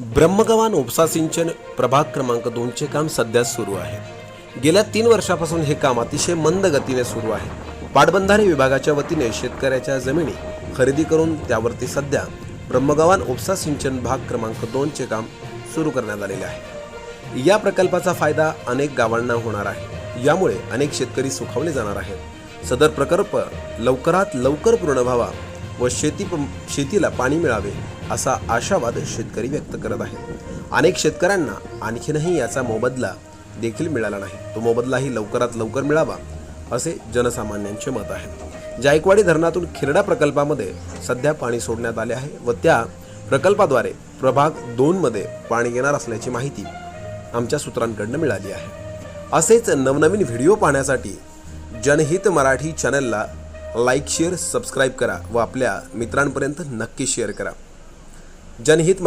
ब्रह्मगवान उपसा सिंचन प्रभाग क्रमांक दोनचे काम सध्या सुरू आहे. गेल्या तीन वर्षापासून हे काम अतिशय मंद गतीने सुरू आहे. पाटबंधारे विभागाच्या वतीने शेतकऱ्याच्या जमिनी खरेदी करून त्यावरती सध्या ब्रह्मगवान उपसा सिंचन भाग क्रमांक दोनचे काम सुरू करण्यात आलेले आहे. या प्रकल्पाचा फायदा अनेक गावांना होणार आहे. यामुळे अनेक शेतकरी सुखावले जाणार आहेत. सदर प्रकल्प लवकरात लवकर पूर्ण व्हावा व शेती शेतीला पाणी मिळावे असा आशावाद शेतकरी व्यक्त करत आहेत. अनेक शेतकऱ्यांना आणखीनही याचा मोबदला देखील मिळाला नाही. तो मोबदलाही लवकरात लवकर मिळावा असे जनसामान्यांचे मत आहे. जायकवाडी धरणातून खिरडा प्रकल्पामध्ये सध्या पाणी सोडण्यात आले आहे व त्या प्रकल्पाद्वारे प्रभाग दोनमध्ये पाणी येणार असल्याची माहिती आमच्या सूत्रांकडनं मिळाली आहे. असेच नवनवीन व्हिडिओ पाहण्यासाठी जनहित मराठी चॅनलला लाईक शेअर सबस्क्राईब करा व आपल्या मित्रांपर्यंत नक्की शेअर करा. जनहित